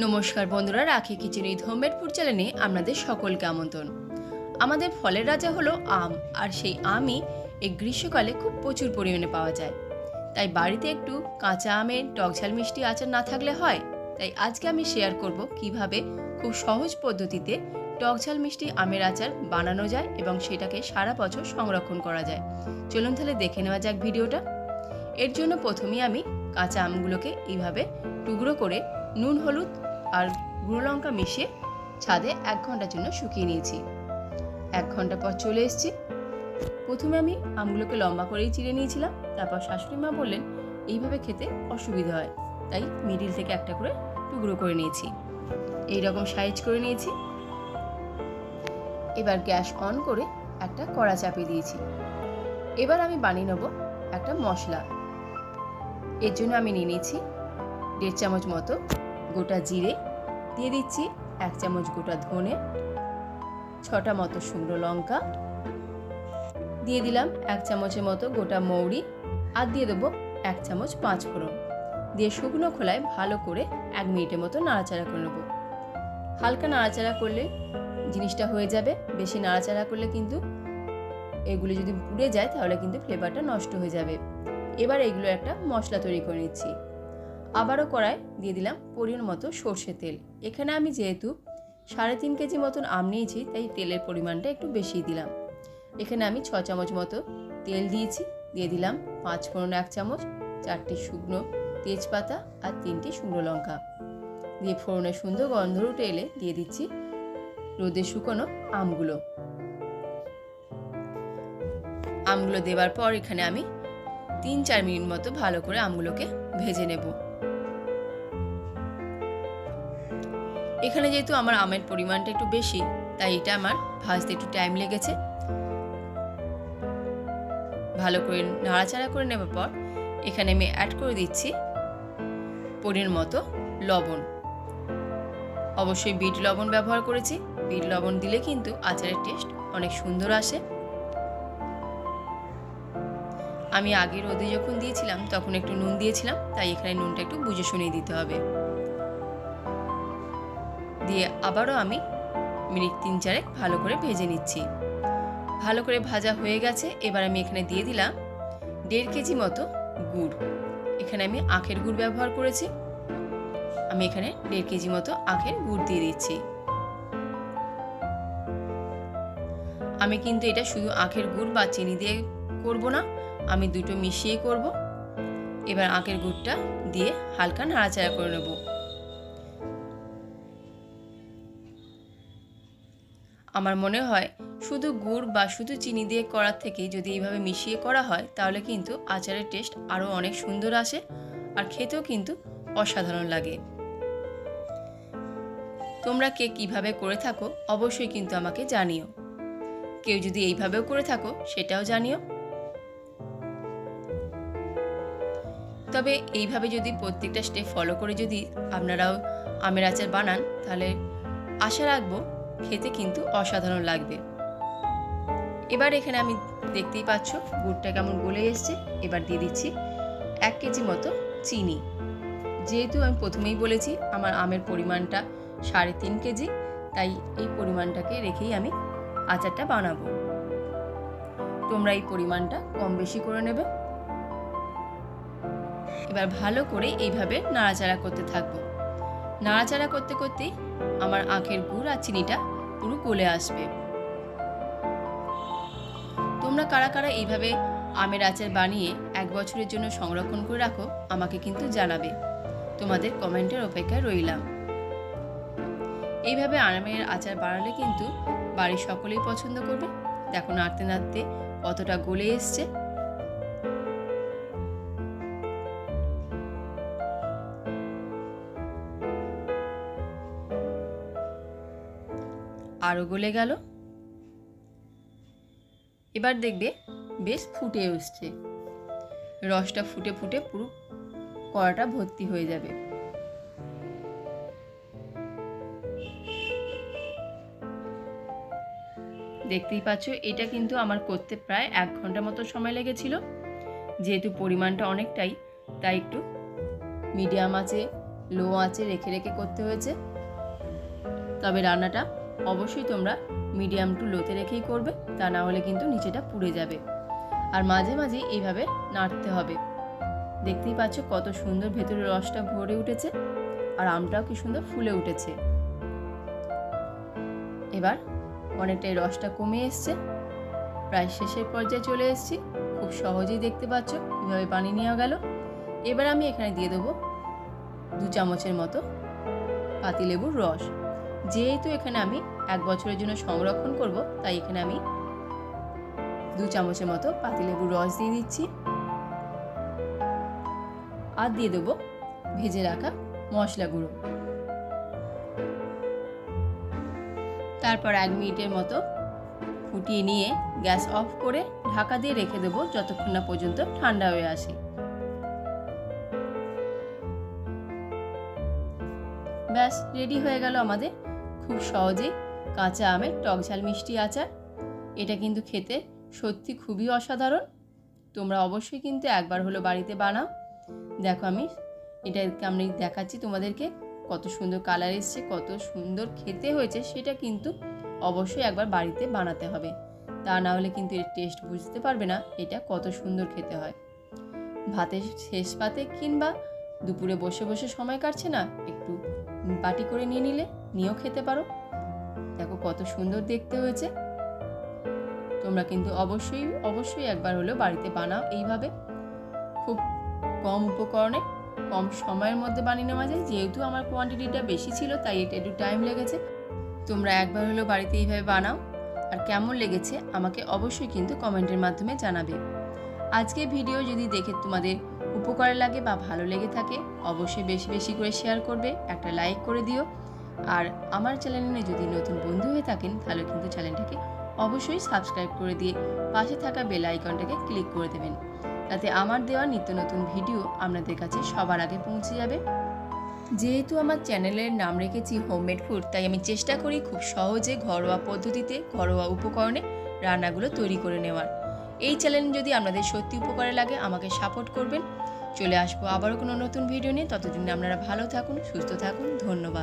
নমস্কার বন্ধুরা, রাখি কিচেন হোমমেড ফুড চ্যানেলে আপনাদের সকলকে আমন্ত্রণ। আমাদের ফলের রাজা হলো আম, আর সেই আমই এই গ্রীষ্মকালে খুব প্রচুর পরিমাণে পাওয়া যায়। তাই বাড়িতে একটু কাঁচা আমের টকঝাল মিষ্টি আচার না থাকলে হয়? তাই আজকে আমি শেয়ার করব কীভাবে খুব সহজ পদ্ধতিতে টকঝাল মিষ্টি আমের আচার বানানো যায় এবং সেটাকে সারা বছর সংরক্ষণ করা যায়। চলুন তাহলে দেখে নেওয়া যাক ভিডিওটা। এর জন্য প্রথমেই আমি কাঁচা আমগুলোকে এইভাবে টুকরো করে নুন, হলুদ আর গুঁড়ো লঙ্কা মিশিয়ে ছাদে এক ঘণ্টার জন্য শুকিয়ে নিয়েছি। এক ঘণ্টা পর চলে এসেছি। প্রথমে আমি আমগুলোকে লম্বা করেই চিড়ে নিয়েছিলাম। তারপর শাশুড়ি মা বললেন, এইভাবে খেতে অসুবিধা হয়। তাই মিডিল থেকে একটা করে টুকরো করে নিয়েছি। এই রকম সাইজ করে নিয়েছি। এবার গ্যাস অন করে একটা কড়া চাপিয়ে দিয়েছি। এবার আমি বানিয়ে নেব একটা মশলা। এর জন্য আমি নিয়ে নিয়েছি দেড় চামচ মতো গোটা জিরে দিয়ে দিচ্ছি এক চামচ গোটা ধনে, ছটা মতো শুকনো লঙ্কা, দিয়ে দিলাম এক চামচের মতো গোটা মৌরি আর দিয়ে দেবো এক চামচ পাঁচ ফোড়ন। দিয়ে শুকনো খোলায় ভালো করে এক মিনিটের মতো নাড়াচাড়া করে নেব। হালকা নাড়াচাড়া করলে জিনিসটা হয়ে যাবে, বেশি নাড়াচাড়া করলে কিন্তু এগুলো যদি পুড়ে যায় তাহলে কিন্তু ফ্লেভারটা নষ্ট হয়ে যাবে। এবার এগুলো একটা মশলা তৈরি করে নিচ্ছি। আবারও কড়ায় দিয়ে দিলাম পরিমাণ মতো সর্ষে তেল। এখানে আমি যেহেতু সাড়ে তিন কেজি মতন আম নিয়েছি, তাই তেলের পরিমাণটা একটু বেশি দিলাম। এখানে আমি ছ চামচ মতো তেল দিয়েছি, দিয়ে দিলাম পাঁচ ফোড়ন এক চামচ, চারটি শুকনো তেজপাতা আর তিনটি শুকনো লঙ্কা। দিয়ে ফোড়নের সুন্দর গন্ধ উঠে এলে দিয়ে দিচ্ছি রোদে শুকনো আমগুলো। আমগুলো দেওয়ার পর এখানে আমি তিন চার মিনিট মতো ভালো করে আমগুলোকে ভেজে নেব। এখানে যেহেতু আমার আমের পরিমাণটা একটু বেশি, তাই এটা আমার ভাজতে একটু টাইম লেগেছে। ভালো করে নাড়াচাড়া করে নেবার পর, এখানে আমি অ্যাড করে দিচ্ছি পরির মতো লবণ। অবশ্যই বিট লবণ ব্যবহার করেছি। বিট লবণ দিলে কিন্তু আচারের টেস্ট অনেক সুন্দর আসে। আমি আগে রোদে যখন দিয়েছিলাম, তখন একটু নুন দিয়েছিলাম, তাই এখানে নুনটা একটু বুঝে শুনিয়ে দিতে হবে। দিয়ে আবারও আমি মিনিট তিন চারেক ভালো করে ভেজে নিচ্ছি। ভালো করে ভাজা হয়ে গেছে, এবার আমি এখানে দিয়ে দিলাম দেড় কেজি মতো গুড়। এখানে আমি আখের গুড় ব্যবহার করেছি। আমি এখানে দেড় কেজি মতো আখের গুড় দিয়ে দিচ্ছি। আমি কিন্তু এটা শুধু আখের গুড় বা চিনি দিয়ে করব না, আমি দুটো মিশিয়ে করব। এবার আখের গুড়টা দিয়ে হালকা নাড়াচাড়া করে নেব। আমার মনে হয় শুধু গুড় বা শুধু চিনি দিয়ে করার থেকে যদি এইভাবে মিশিয়ে করা হয়, তাহলে কিন্তু আচারের টেস্ট আরও অনেক সুন্দর আসে আর খেতেও কিন্তু অসাধারণ লাগে। তোমরা কে কীভাবে করে থাকো অবশ্যই কিন্তু আমাকে জানিও। কেউ যদি এইভাবেও করে থাকো, সেটাও জানিও। তবে এইভাবে যদি প্রত্যেকটা স্টেপ ফলো করে যদি আপনারাও আমের আচার বানান, তাহলে আশা রাখব খেতে কিন্তু অসাধারণ লাগবে। এবার এখানে আমি দেখতেই পাচ্ছ, গুড়টা কেমন গলে এসছে। এবার দিয়ে দিচ্ছি এক কেজি মতো চিনি। যেহেতু আমি প্রথমেই বলেছি আমার আমের পরিমাণটা সাড়ে তিন কেজি, তাই এই পরিমাণটাকে রেখেই আমি আচারটা বানাবো। তোমরা এই পরিমাণটা কম বেশি করে নেবে। এবার ভালো করে এইভাবে নাড়াচাড়া করতে থাকব। নাড়াচাড়া করতে করতেই আমার আখের গুড় আর চিনিটা পুরো গলে আসবে। তোমরা কারা কারা এইভাবে আমের আচার বানিয়ে এক বছরের জন্য সংরক্ষণ করে রাখো, আমাকে কিন্তু জানাবে। তোমাদের কমেন্টের অপেক্ষায় রইলাম। এইভাবে আমের আচার বানালে কিন্তু বাড়ির সকলেই পছন্দ করবে। দেখো, নাড়তে নাড়তে কতটা গলে এসছে। আরও গলে গেল। এবার দেখবে বেশ ফুটে উঠছে। রসটা ফুটে ফুটে পুরো কড়াটা ভর্তি হয়ে যাবে। দেখতেই পাচ্ছ, এটা কিন্তু আমার করতে প্রায় এক ঘণ্টা মতো সময় লেগেছিল। যেহেতু পরিমাণটা অনেকটাই, তাই একটু মিডিয়াম আছে লো আঁচে রেখে রেখে করতে হয়েছে। তবে রান্নাটা অবশ্যই তোমরা মিডিয়াম টু লোতে রেখেই করবে, তা না হলে কিন্তু নিচেটা পুড়ে যাবে। আর মাঝে মাঝে এইভাবে নাড়তে হবে। দেখতেই পাচ্ছ কত সুন্দর ভেতরের রসটা ভরে উঠেছে, আর আমটাও কি সুন্দর ফুলে উঠেছে। এবার অনেকটাই রসটা কমে এসছে। প্রায় শেষের পর্যায়ে চলে এসেছি। খুব সহজেই দেখতে পাচ্ছ কীভাবে পানি নেওয়া গেল। এবার আমি এখানে দিয়ে দেবো দু চামচের মতো পাতিলেবুর রস। যেহেতু এখানে আমি এক বছরের জন্য সংরক্ষণ করব, তাই এখানে আমি দু চামচের মতো পাতিলেবুর রস দিয়ে দিচ্ছি। আর দিয়ে দেবো ভেজে রাখা মশলা গুঁড়ো। তারপর এক মিনিটের মতো ফুটিয়ে নিয়ে গ্যাস অফ করে ঢাকা দিয়ে রেখে দেবো যতক্ষণ না পর্যন্ত ঠান্ডা হয়ে আসে। ব্যাস, রেডি হয়ে গেল আমাদের খুব সহজেই কাঁচা আমের টক ঝাল মিষ্টি আচার। এটা কিন্তু খেতে সত্যি খুবই অসাধারণ। তোমরা অবশ্যই কিন্তু একবার হলো বাড়িতে বানাও। দেখো আমি এটা আমি দেখাচ্ছি তোমাদেরকে কত সুন্দর কালার এসছে, কত সুন্দর খেতে হয়েছে, সেটা কিন্তু অবশ্যই একবার বাড়িতে বানাতে হবে। তা না হলে কিন্তু এর টেস্ট বুঝতে পারবে না এটা কত সুন্দর খেতে হয়। ভাতের শেষ পাতে কিংবা দুপুরে বসে বসে সময় কাটছে না, একটু বাটি করে নিয়ে নিলে। নিয়েও খেতে পারো। দেখো কত সুন্দর দেখতে হয়েছে। তোমরা কিন্তু অবশ্যই অবশ্যই একবার হলেও বাড়িতে বানাও এইভাবে। খুব কম উপকরণে, কম সময়ের মধ্যে বানিয়ে নেওয়া যায়। যেহেতু আমার কোয়ান্টিটিটা বেশি ছিল, তাই এটা একটু টাইম লেগেছে। তোমরা একবার হলেও বাড়িতে এইভাবে বানাও। আর কেমন লেগেছে, আমাকে অবশ্যই কিন্তু কমেন্টের মাধ্যমে জানাবে। আজকে ভিডিও যদি দেখে তোমাদের উপকারে লাগে বা ভালো লেগে থাকে, অবশ্যই বেশি বেশি করে শেয়ার করবে। একটা লাইক করে দিও। আর আমার চ্যানেলে যদি নতুন বন্ধু হয়ে থাকেন, তাহলে কিন্তু চ্যানেলটাকে অবশ্যই সাবস্ক্রাইব করে দিয়ে পাশে থাকা বেল আইকনটাকে ক্লিক করে দেবেন। তাতে আমার দেওয়া নিত্য নতুন ভিডিও আপনাদের কাছে সবার আগে পৌঁছে যাবে। যেহেতু আমার চ্যানেলের নাম রেখেছি হোমমেড ফুড তাই আমি চেষ্টা করি খুব সহজে ঘরোয়া পদ্ধতিতে, ঘরোয়া উপকরণে রান্নাগুলো তৈরি করে নেওয়ার। এই চ্যানেল যদি আপনাদের সত্যি উপকারে লাগে, আমাকে সাপোর্ট করবেন। চলে আসব আবারও কোনো নতুন ভিডিও নিয়ে। ততদিন আপনারা ভালো থাকুন, সুস্থ থাকুন। ধন্যবাদ।